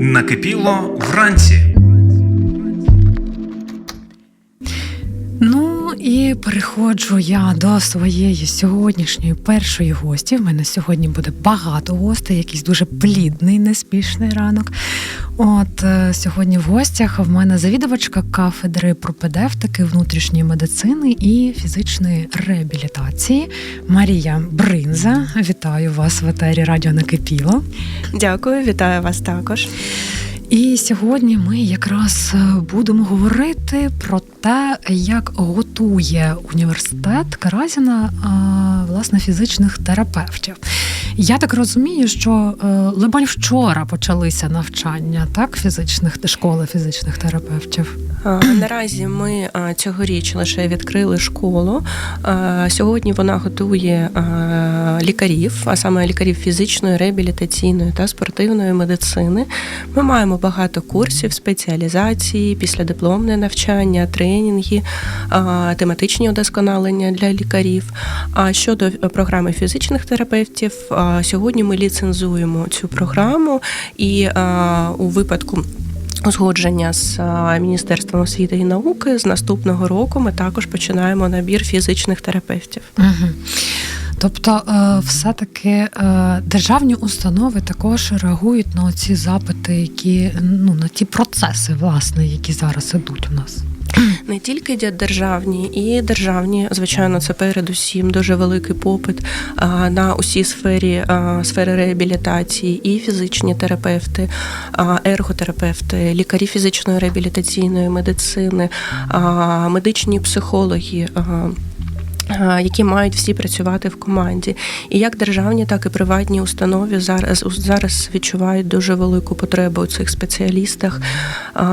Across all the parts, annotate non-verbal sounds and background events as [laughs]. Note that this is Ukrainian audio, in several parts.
Накипіло вранці. І переходжу я до своєї сьогоднішньої першої гості. В мене сьогодні буде багато гостей, якийсь дуже плідний, неспішний ранок. От е, сьогодні в гостях в мене завідувачка кафедри пропедевтики, внутрішньої медицини і фізичної реабілітації Марія Бринза. Вітаю вас в етері Радіо Накипіло. Дякую, вітаю вас також. І сьогодні ми якраз е, будемо говорити про те, як готує університет Каразіна власне фізичних терапевтів. Я так розумію, що е, либонь вчора почалися навчання так фізичних школи фізичних терапевтів. Наразі ми цьогоріч лише відкрили школу. Сьогодні вона готує лікарів, а саме лікарів фізичної, реабілітаційної та спортивної медицини. Ми маємо багато курсів, спеціалізації, післядипломне навчання, тренінги, тематичні удосконалення для лікарів. А щодо програми фізичних терапевтів, сьогодні ми ліцензуємо цю програму і у випадку. Узгодження з Міністерством освіти і науки з наступного року ми також починаємо набір фізичних терапевтів. Угу. Тобто, е, все-таки е, державні установи також реагують на ці запити, які ну на ті процеси, власне, які зараз ідуть у нас. Не тільки державні, і державні, звичайно, це передусім дуже великий попит на усі сфері сфери реабілітації, і фізичні терапевти, ерготерапевти, лікарі фізичної реабілітаційної медицини, медичні психологи. А, Які мають всі працювати в команді, і як державні, так і приватні установи зараз зараз відчувають дуже велику потребу у цих спеціалістах,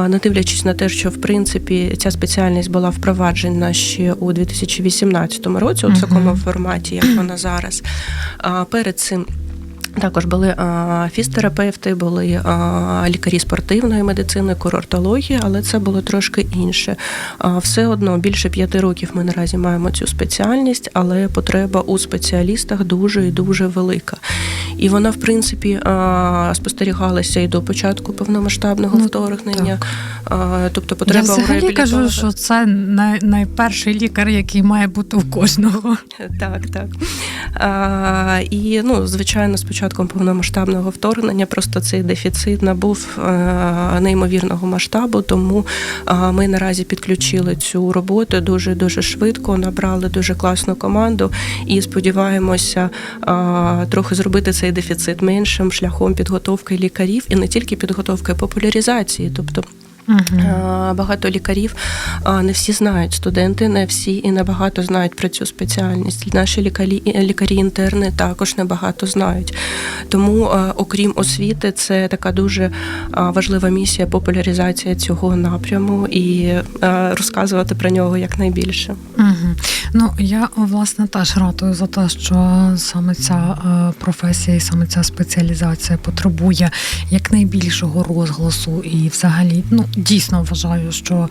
не дивлячись на те, що в принципі ця спеціальність була впроваджена ще у 2018 році, у такому форматі, як вона зараз. Перед цим. Також були фізтерапевти, були лікарі спортивної медицини, курортології, але це було трошки інше. Все одно більше п'яти років ми наразі маємо цю спеціальність, але потреба у спеціалістах дуже і дуже велика. І вона, в принципі, спостерігалася і до початку повномасштабного Ну, вторгнення. так. Тобто потреба Я взагалі кажу, що це най, найперший лікар, який має бути у кожного. [laughs] Так, так. І ну, звичайно, з початком повномасштабного вторгнення просто цей дефіцит набув а, неймовірного масштабу. Тому а, ми наразі підключили цю роботу дуже дуже швидко, набрали дуже класну команду і сподіваємося а, трохи зробити цей дефіцит меншим шляхом підготовки лікарів і не тільки підготовки, а популяризації. Тобто А, Багато лікарів не всі знають, студенти не всі і не багато знають про цю спеціальність. Наші лікарі лікарі інтерни також небагато знають. Тому, окрім освіти, це така дуже важлива місія популяризація цього напряму і розказувати про нього якнайбільше. Угу. Ну я власне теж ратую за те, що саме ця е, професія і саме ця спеціалізація потребує якнайбільшого розголосу, і взагалі, ну дійсно вважаю, що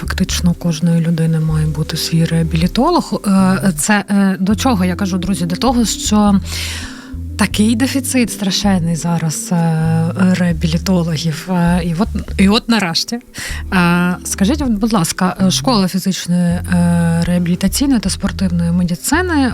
фактично кожної людини має бути свій реабілітолог. Е, Це е, до чого я кажу, друзі? До того, що. Такий дефіцит страшенний зараз е, реабілітологів. І от, і от нарешті. Скажіть, будь ласка, школа фізичної реабілітаційної та спортивної медицини.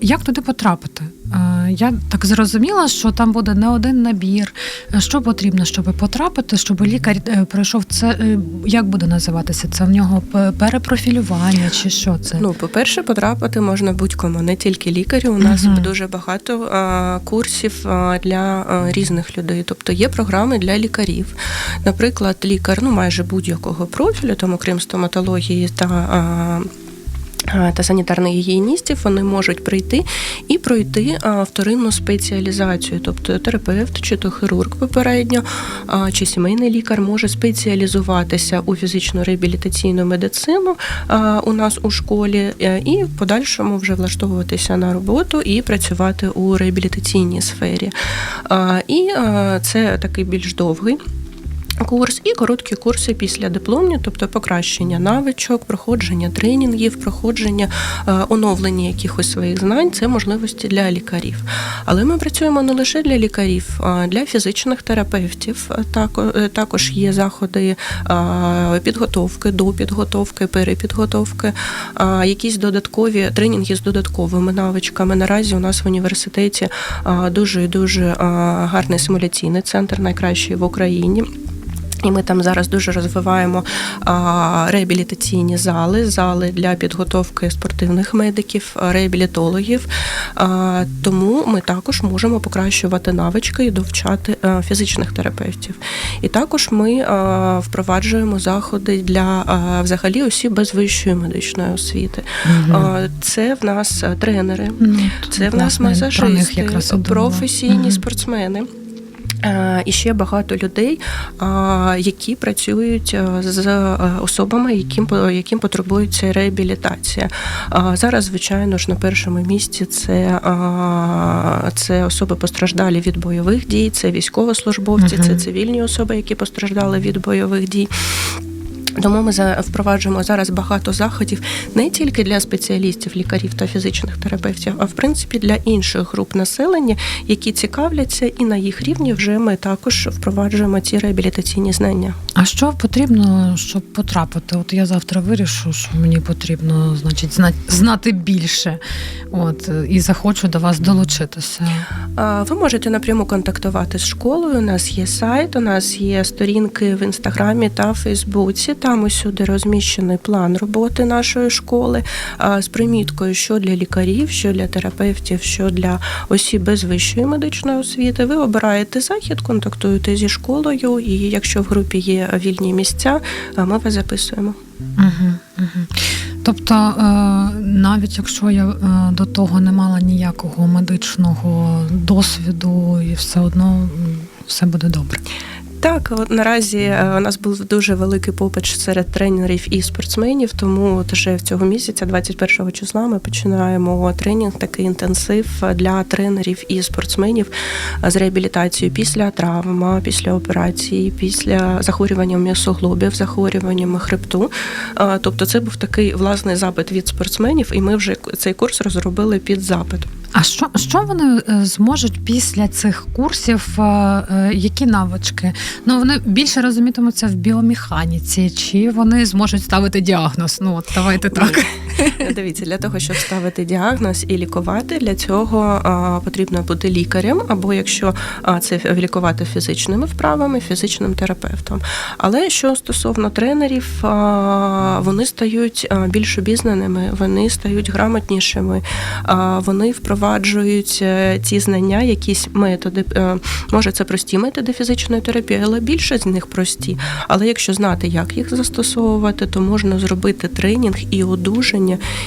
як туди потрапити? Е, Я так зрозуміла, що там буде не один набір. Що потрібно, щоб потрапити, щоб лікар е, пройшов це. е, Як буде називатися? Це в нього перепрофілювання чи що це? Ну, по-перше, потрапити можна будь-кому, не тільки лікарі. У нас Мгм. дуже багато а, курсів а, для а, різних людей. Тобто є програми для лікарів. Наприклад, лікар ну майже будь-якого профілю, там окрім стоматології та. А, та санітарних гігієністів вони можуть прийти і пройти вторинну спеціалізацію, тобто терапевт чи то хірург попередньо, чи сімейний лікар може спеціалізуватися у фізично-реабілітаційну медицину у нас у школі, е, і в подальшому вже влаштовуватися на роботу і працювати у реабілітаційній сфері. І це такий більш довгий Курс і короткі курси після дипломні, тобто покращення навичок, проходження тренінгів, проходження е, оновлення якихось своїх знань це можливості для лікарів. Але ми працюємо не лише для лікарів, а для фізичних терапевтів. Е, Також є заходи е, підготовки, допідготовки, перепідготовки, е, якісь додаткові тренінги з додатковими навичками. Наразі у нас в університеті дуже дуже гарний симуляційний центр, найкращий в Україні. І ми там зараз дуже розвиваємо а, реабілітаційні зали, зали для підготовки спортивних медиків, реабілітологів. А, тому ми також можемо покращувати навички і довчати а, фізичних терапевтів. І також ми а, впроваджуємо заходи для а, взагалі осіб без вищої медичної освіти. А, це в нас тренери, Ну, це в нас масажисти, професійні Мгм. спортсмени. Е, І ще багато людей, які працюють е, з е, особами, яким яким потребується реабілітація. Зараз, звичайно ж, на першому місці це, це особи постраждалі від бойових дій, це військовослужбовці, це цивільні особи, які постраждали від бойових дій. Тому ми впроваджуємо зараз багато заходів не тільки для спеціалістів, лікарів та фізичних терапевтів, а в принципі для інших груп населення, які цікавляться, і на їх рівні вже ми також впроваджуємо ці реабілітаційні знання. А що потрібно, щоб потрапити? От я завтра вирішу, що мені потрібно, значить, знати, більше. От і захочу до вас долучитися. Ви можете напряму контактувати з школою. У нас є сайт, у нас є сторінки в інстаграмі та Фейсбуці. Там усюди розміщений план роботи нашої школи з приміткою, що для лікарів, що для терапевтів, що для осіб без вищої медичної освіти. Ви обираєте захід, контактуєте зі школою, і якщо в групі є вільні місця, а, ми вас записуємо. Угу, угу. Тобто, е, навіть якщо я е, до того не мала ніякого медичного досвіду, і все одно все буде добре. Так, от наразі е, у нас був дуже великий попит серед тренерів і спортсменів. Тому от вже цього місяця, 21 числа, ми починаємо тренінг, такий інтенсив для тренерів і спортсменів з реабілітацією після травм, після операції, після захворювання м'ясоглобів, захворювання хребту. Е, Тобто, це був такий власний запит від спортсменів, і ми вже цей курс розробили під запит. А що, що вони е, зможуть після цих курсів? е, е, Які навички? Ну вони більше розумітимуться в біомеханіці, чи вони зможуть ставити діагноз? Ну от давайте так. Дивіться, для того, щоб ставити діагноз і лікувати, для цього потрібно бути лікарем, або якщо це лікувати фізичними вправами, фізичним терапевтом. Але що стосовно тренерів, вони стають більш обізнаними, вони стають грамотнішими, вони впроваджують е, ті знання, якісь методи. е, Може, це прості методи фізичної терапії, але більше з них прості. Але якщо знати, як їх застосовувати, то можна зробити тренінг і одужання,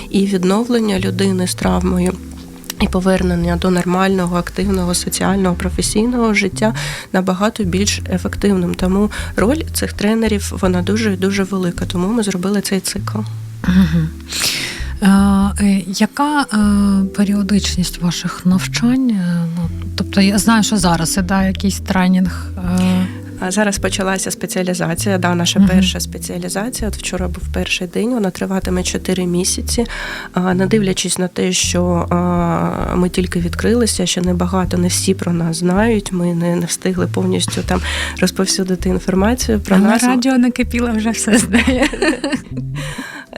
і відновлення людини з травмою. І повернення до нормального, активного, соціального, професійного життя набагато більш ефективним. Тому роль цих тренерів вона дуже дуже велика. Тому ми зробили цей цикл. Угу. Е, яка е, періодичність ваших навчань? Е, Ну, тобто я знаю, що зараз іде якийсь тренінг. Е, зараз почалася спеціалізація. Да, наша Мгм. перша спеціалізація. От вчора був перший день. Вона триватиме 4 місяці. Не дивлячись на те, що ми тільки відкрилися, ще небагато, не всі про нас знають. Ми не, не встигли повністю там розповсюдити інформацію про а на нас. радіо накипіло вже все знає. [laughs]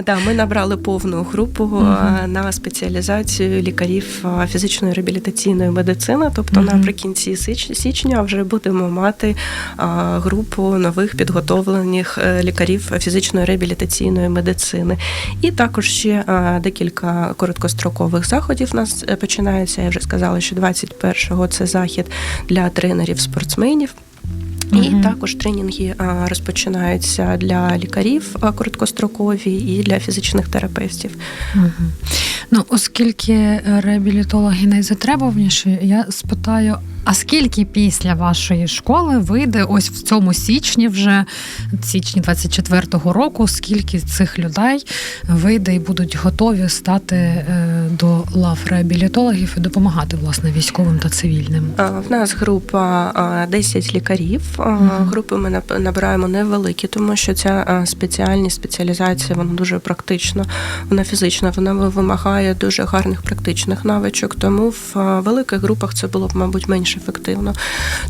Да, ми набрали повну групу а, на спеціалізацію лікарів фізичної реабілітаційної медицини. Тобто Мгм. наприкінці січня вже будемо мати групу нових підготовлених е, лікарів фізичної реабілітаційної медицини. І також ще декілька короткострокових заходів у нас е, починається. Я вже сказала, що 21-го це захід для тренерів спортсменів. І угу. також тренінги розпочинаються для лікарів короткострокові і для фізичних терапевтів. Угу. Ну, оскільки реабілітологи найзатребуваніші, я спитаю, А скільки після вашої школи вийде ось в цьому січні, вже січні 24-го року, скільки цих людей вийде і будуть готові стати е, до лав реабілітологів і допомагати власне військовим та цивільним? В нас група а, 10 лікарів. А, Мгм. Групи ми наб- набираємо невеликі, тому що ця спеціальність, спеціалізація вона дуже практична, вона фізична, вона вимагає дуже гарних практичних навичок. Тому в великих групах це було б, мабуть, ефективно.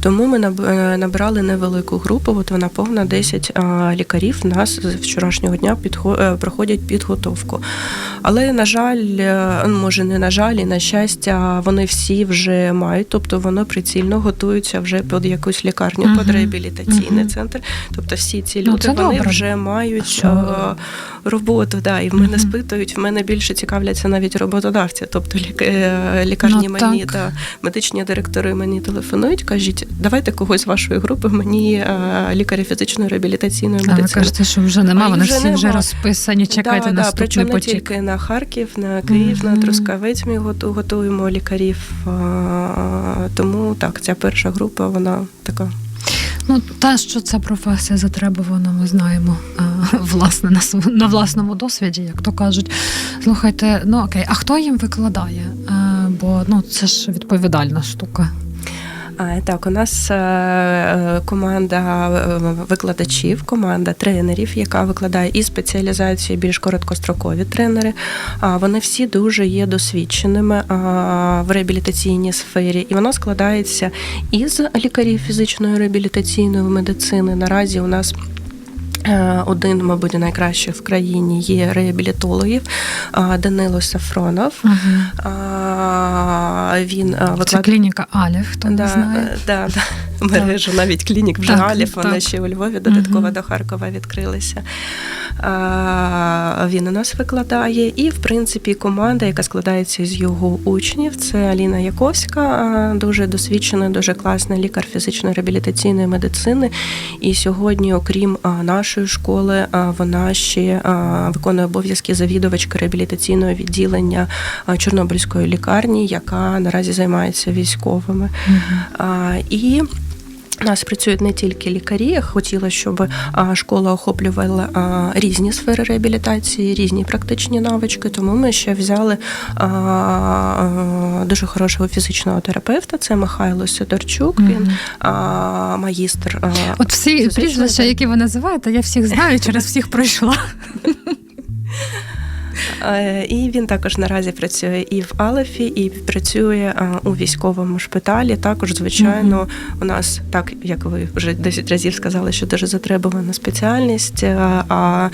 Тому ми е, набрали невелику групу. От вона повна 10 лікарів. У нас з вчорашнього дня е, проходять підготовку. Але на жаль, е, ну, може не на жаль, і на щастя, вони всі вже мають, тобто вони прицільно готуються вже під якусь лікарню, Мгм. під реабілітаційний Мгм. центр. Тобто всі ці Ну, люди це вони добре. вже мають Що- роботу. Да, і в мене спитують, в мене більше цікавляться навіть роботодавці. Тобто е, лікарні Ну, мені так. та медичні директори мені телефонують, кажуть, давайте когось з вашої групи, мені е, лікаря фізичної реабілітаційної А ви кажете, що вже нема, вони вже всі вже розписані. Чекайте да, да, наступний причому не потік. тільки на Харків, на Київ, на Трускавець ми готу- готуємо лікарів. Тому так, ця перша група, вона така. Ну, те, що ця професія затребувана, ми знаємо а, власне на, на власному досвіді, як то кажуть. Слухайте, ну окей, а хто їм викладає? А, бо ну це ж відповідальна штука. Так, у нас е, е, команда е, викладачів, команда тренерів, яка викладає і спеціалізацію, і більш короткострокові тренери. Вони всі дуже є досвідченими в реабілітаційній сфері, і воно складається із лікарів фізичної реабілітаційної медицини. Наразі у нас. Один, мабуть, найкращих в країні є реабілітологів Данило Сафронов. Угу. Він а, Це клініка Алів, хто не знає. е, Да, да. Мережу навіть клінік вже Так, Аліф, вона ще у Львові додатково Мгм. до Харкова відкрилися. Він у нас викладає. І, в принципі, команда, яка складається з його учнів, це Аліна Яковська, дуже досвідчена, дуже класна лікар фізичної реабілітаційної медицини. І сьогодні, окрім нашої школи, вона ще виконує обов'язки завідувачки реабілітаційного відділення Чорнобильської лікарні, яка наразі займається військовими. Мгм. А, І у нас працюють не тільки лікарі. Хотіла, щоб школа охоплювала різні сфери реабілітації, різні практичні навички. Тому ми ще взяли дуже хорошого фізичного терапевта. Це Михайло Сидорчук. Він а, магістр. От всі прізвища, які ви називаєте, я всіх знаю, через всіх пройшла. [laughs] Е, І він також наразі працює і в Алефі, і працює у військовому шпиталі. Також, звичайно, у нас так як ви вже 10 разів сказали, що дуже затребувана спеціальність, а,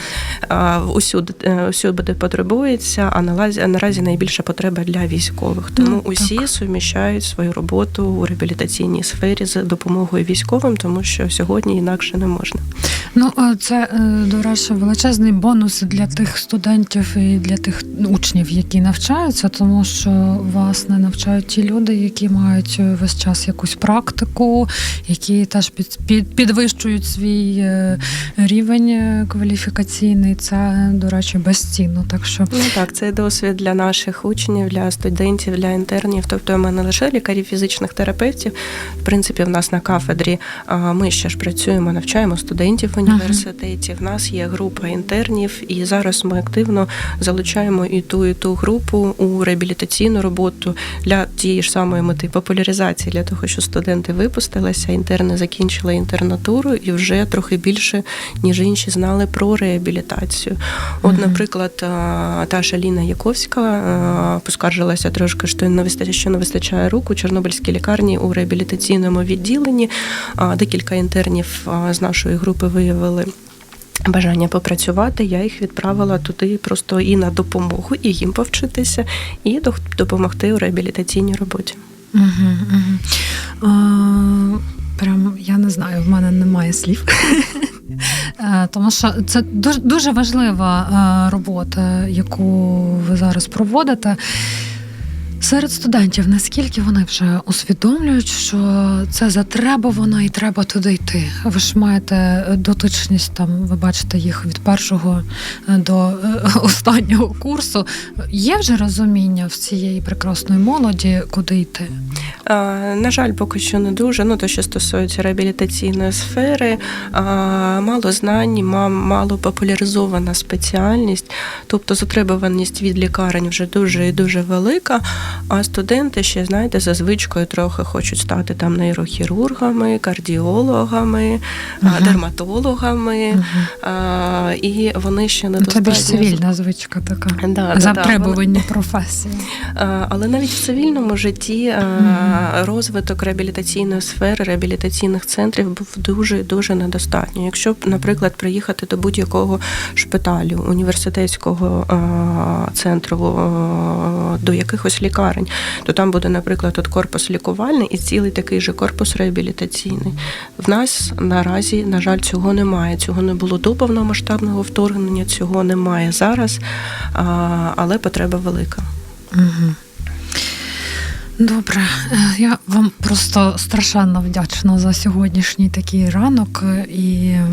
а, усюди е, усюди потребується. А наразі наразі найбільша потреба для військових. Тому Ну, усі так. суміщають свою роботу у реабілітаційній сфері з допомогою військовим, тому що сьогодні інакше не можна. Ну, е, це, е, до речі, величезний бонус для тих студентів і для тих учнів, які навчаються, тому що власне навчають ті люди, які мають е, весь час якусь практику, які теж під, під, підвищують свій е, рівень е, кваліфікаційний. Це, до речі, безцінно. Так що Ну так, це досвід для наших учнів, для студентів, для інтернів. Тобто ми не лише лікарів фізичних терапевтів. В принципі, в нас на кафедрі а, ми ще ж працюємо, навчаємо студентів в університеті. В нас є група інтернів, і зараз ми активно залучаємо і ту, і ту групу у реабілітаційну роботу для тієї ж самої мети популяризації, для того, щоб студенти випустилися, інтерни закінчили інтернатуру і вже трохи більше, ніж інші, знали про реабілітацію. От, наприклад, та ж Аліна Яковська поскаржилася трошки, що не вистачає, що не вистачає рук у Чорнобильській лікарні у реабілітаційному відділенні. Декілька інтернів з нашої групи виявили. Бажання попрацювати, я їх відправила туди просто і на допомогу, і їм повчитися, і до- допомогти у реабілітаційній роботі. Угу, прям я не знаю, в мене немає слів. [laughs] Е, Тому що це дуже, дуже важлива е, робота, яку ви зараз проводите. Серед студентів наскільки вони вже усвідомлюють, що це затребувано і треба туди йти? Ви ж маєте дотичність там, ви бачите їх від першого е, до е, [laughs] останнього курсу. Є вже розуміння в цієї прекрасної молоді, куди йти? На жаль, поки що не дуже. Ну, то, що стосується реабілітаційної сфери, мало знань, ма- мало популяризована спеціальність, тобто затребуваність від лікарень вже дуже і дуже велика. А студенти ще, знаєте, за звичкою трохи хочуть стати там нейрохірургами, кардіологами, а, дерматологами, Мгм. а, і вони ще Це більш цивільна звичка така. Да, да, да, вони- професії. Е, Але навіть в цивільному житті Мгм. розвиток реабілітаційної сфери, реабілітаційних центрів був дуже дуже недостатньо. Якщо б, наприклад, приїхати до будь-якого шпиталю, університетського е, центру, е, до якихось лікарень, то там буде, наприклад, от корпус лікувальний і цілий такий же корпус реабілітаційний. В нас наразі, на жаль, цього немає. Цього не було до повномасштабного вторгнення, цього немає зараз, але потреба велика. Угу. Добре, Е, я вам просто страшенно вдячна за сьогоднішній такий ранок. І, е,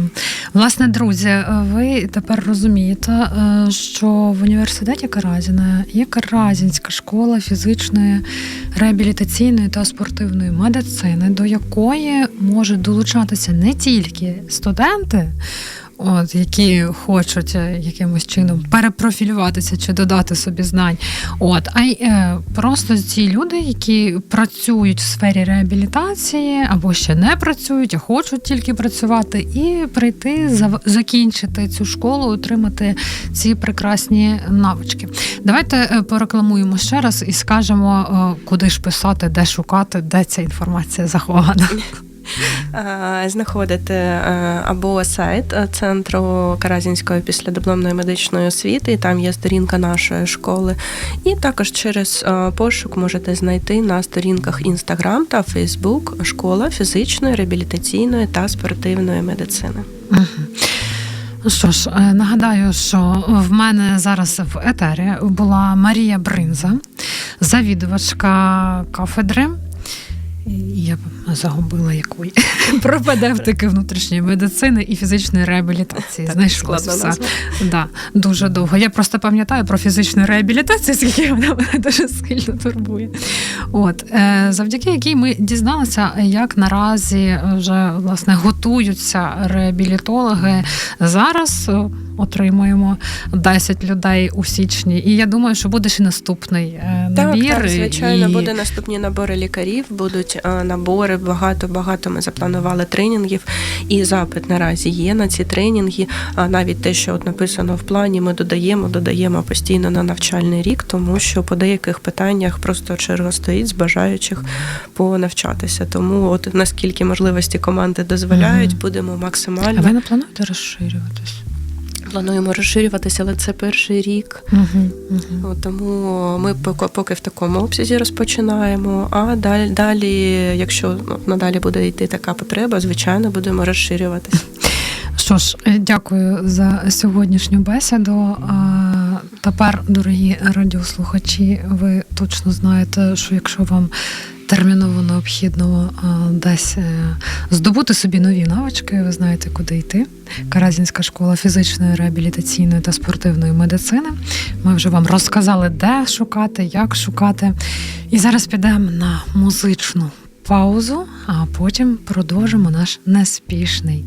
власне, друзі, е, ви тепер розумієте, що в університеті Каразіна є Каразінська школа фізичної, реабілітаційної та спортивної медицини, до якої можуть долучатися не тільки студенти. От, які хочуть е, якимось чином перепрофілюватися чи додати собі знань. От, а й е, просто ці люди, які працюють в сфері реабілітації або ще не працюють, а хочуть тільки працювати, і прийти закінчити цю школу, отримати ці прекрасні навички. Давайте е, порекламуємо ще раз і скажемо, е, куди ж писати, де шукати, де ця інформація захована. [laughs] Е, Знаходите е, або сайт центру Каразінської післядипломної медичної освіти, там є сторінка нашої школи. І також через е, пошук можете знайти на сторінках Instagram та Facebook школа фізичної, реабілітаційної та спортивної медицини. Ну Що ж, нагадаю, що в мене зараз в етері була Марія Бринза, завідувачка кафедри. Я б загубила якої [laughs] пропедевтики внутрішньої медицини і фізичної реабілітації. Все. Да, дуже довго. Я просто пам'ятаю про фізичну реабілітацію, скільки вона мене дуже сильно турбує. От е, завдяки якій ми дізналися, як наразі вже власне готуються реабілітологи. Зараз отримуємо 10 людей у січні, і я думаю, що буде ще наступний е, Так, набір. так, звичайно, і... буде наступні набори лікарів, будуть е, набори. Багато багато ми запланували тренінгів, і запит наразі є на ці тренінги. А навіть те, що от написано в плані, ми додаємо, додаємо постійно на навчальний рік, тому що по деяких питаннях просто черга стоїть з бажаючих понавчатися. Тому, от наскільки можливості команди дозволяють, будемо А ви не плануєте розширюватись? Плануємо розширюватися, але це перший рік. Угу, угу. Тому ми поки, поки в такому обсязі розпочинаємо. А далі, далі, якщо ну, надалі буде йти така потреба, звичайно, будемо розширюватися. Що ж, е, дякую за сьогоднішню бесіду. Тепер, дорогі радіослухачі, ви точно знаєте, що якщо вам терміново необхідно десь е, здобути собі нові навички, ви знаєте, куди йти. Каразінська школа фізичної, реабілітаційної та спортивної медицини. Ми вже вам розказали, де шукати, як шукати. І зараз підемо на музичну паузу, а потім продовжимо наш неспішний